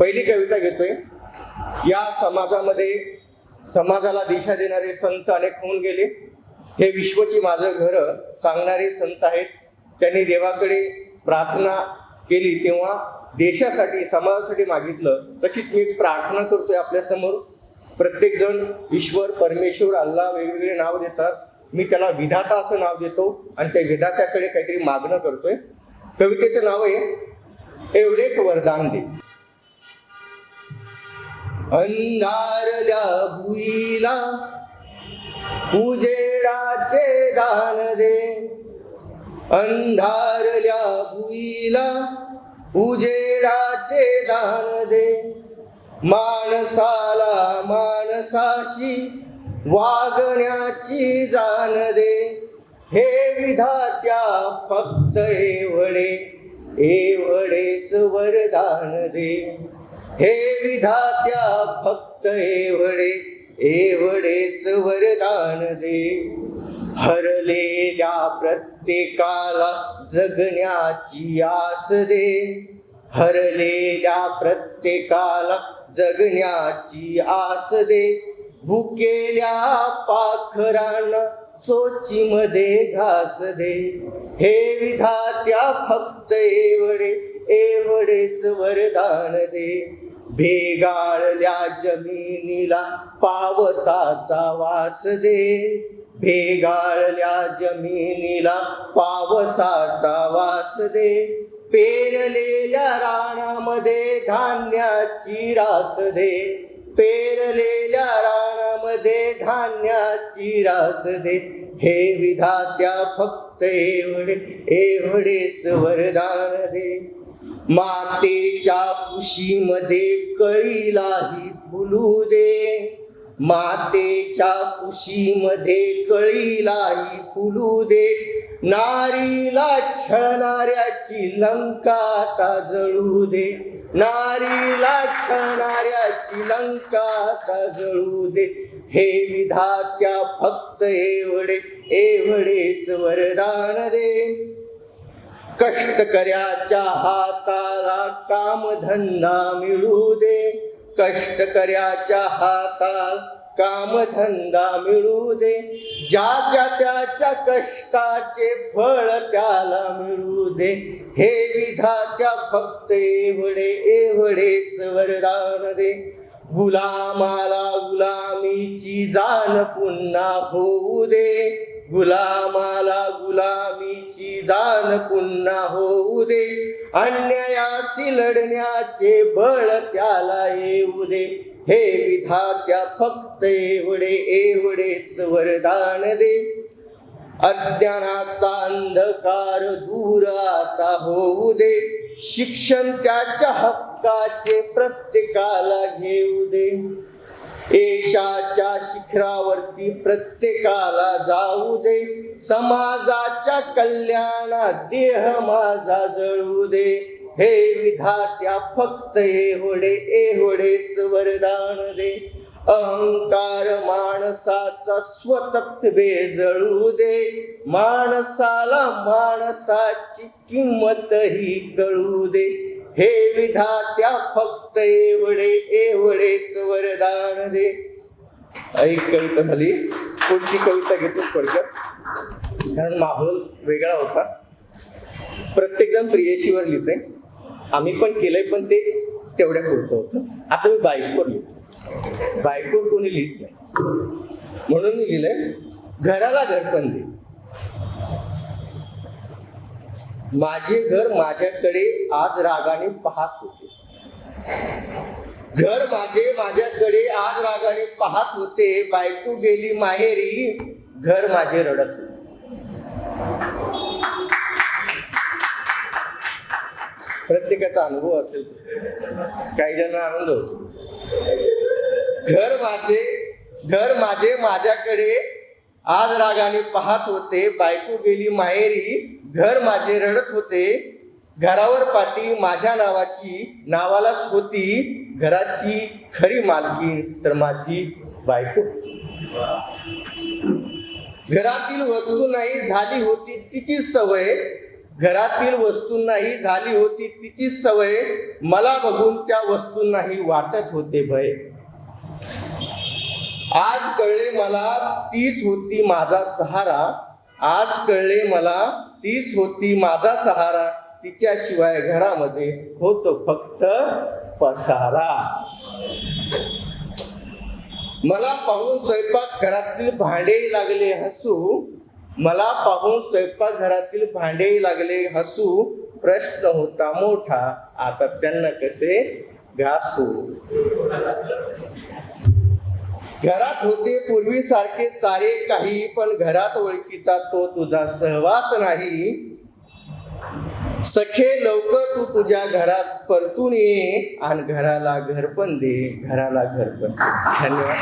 पहिली कविता घेतोय. या समाजामध्ये समाजाला दिशा देणारे संत अनेक होऊन गेले. हे विश्वची माझं घर सांगणारे संत आहेत. त्यांनी देवाकडे प्रार्थना केली तेव्हा देशासाठी समाजासाठी मागितलं. तशीच मी प्रार्थना करतोय आपल्यासमोर प्रत्येकजण ईश्वर परमेश्वर अल्ला वेगवेगळे नाव देतात. मी त्याला विधाता असं नाव देतो आणि त्या विधात्याकडे काहीतरी मागणं करतोय. कवितेचं नाव आहे एवढेच वरदान दे. अंधारल्या भुईला उजेडाचे दान दे. अंधारल्या भुईला उजेडाचे दान दे. माणसाला माणसाशी वागण्याची जाण दे. हे विधात्या फक्त एवढे एवढेच वरदान दे. हे विधात्या फक्त एवढे एवढेच वरदान दे. हरलेल्या प्रत्येकाला जगण्याची आस दे. हरलेल्या प्रत्येकाला जगण्याची आस दे. भुकेल्या पाखरांना चोचीमध्ये घास दे. हे विधात्या फक्त एवढे तेच वरदान दे. भेगाळल्या जमिनीला पावसाचा वास दे. भेगाळल्या जमिनीला पावसाचा वास दे. पेरलेल्या रानामध्ये धान्याची रास दे. पेरलेल्या रानामध्ये धान्याची रास दे. हे विधात्या फक्त एवढे एवढेच वरदान दे. मातेच्या कुशीमध्ये कळीलाही फुलू दे. मातेच्या कुशीमध्ये कळीलाही फुलू दे. नारीला छळणाऱ्याची लंका आता जळू दे. नारीला छळणाऱ्याची लंका आता जळू दे. हे विधात्या फक्त एवढे एवढेच वरदान दे. कष्टकऱ्याच्या हाताला कामधंदा मिळू दे. कष्टकऱ्याच्या हाताला कामधंदा मिळू दे. ज्याच्या त्याच्या कष्टाचे फळ त्याला मिळू दे. हे विधात्या फक्त एवढे एवढेच वरदान दे. गुलामाला गुलामीची जाण पुन्हा होऊ दे. गुलामाला गुलामीची जाण पुन्हा होऊ दे. अन्यायाशी लढण्याचे बळ त्याला येऊ दे. हे विधात्या फक्त एवढे एवढेच वरदान दे. अज्ञानाचा अंधकार दूर आता होऊ दे. शिक्षण त्याच्या हक्काचे प्रत्येकाला घेऊ दे. देशाच्या शिखरावरती प्रत्येकाला जाऊ दे. समाजाच्या कल्याणात देह माझा जळू दे. हे विधात्या फक्त एवढे एवढेच वरदान दे. अहंकार माणसाचा स्वतत्वे जळू दे. माणसाला माणसाची किंमतही कळू दे. हे विधात्या फक्त एवढे एवढेच वरदान दे. एक कविता झाली. पुढची कविता घेतो थोडक्यात? कारण माहोल वेगळा होता. प्रत्येकजण प्रियशीवर लिहिते आम्ही पण केलंय पण ते तेवढ्या पुरतं होतं. आता मी बाईकवर लिहितो बाईकवर कोणी लिहित नाही. म्हणून मी लिहिलंय घराला घरपण दे. माझे घर माझ्याकडे आज रागाने पाहत होते. घर माझे माझ्याकडे आज रागाने पाहत होते. बायको गेली माहेरी घर माझे रडत होते. प्रत्येकाचा अनुभव असेल काही जणांना आनंद होतो. घर माझे घर माझे माझ्याकडे आज रागाने पाहत होते. बायको गेली माहेरी घर माझे रडत होते. घरावर पाटी माझ्या नावाची नावालाच होती घराची खरी मालकी तर माझी बायको. घरातील वस्तू नाही झाली होती तिची सवय. घरातील वस्तूंनाही झाली होती तिचीच सवय. मला बघून त्या वस्तूंनाही वाटत होते भय. आज कळले मला तीच होती माझा सहारा. आज कळले मला तीच होती माझा सहारा. तिच्याशिवाय घरामध्ये होतो फक्त पसारा. मला पाहून स्वयंपाक घरातील भांडे लागले हसू. मला पाहून स्वयंपाक घरातील भांडे लागले हसू. प्रश्न होता मोठा आता त्यांना कसे घासू? घरात होते पूर्वीसारखे सारे काही पण घरात ओळखीचा तो तुझा सहवास नाही. सखे लवकर तू तु तुझ्या घरात परतून ये आणि घराला घर पण दे घराला घर पण दे. धन्यवाद.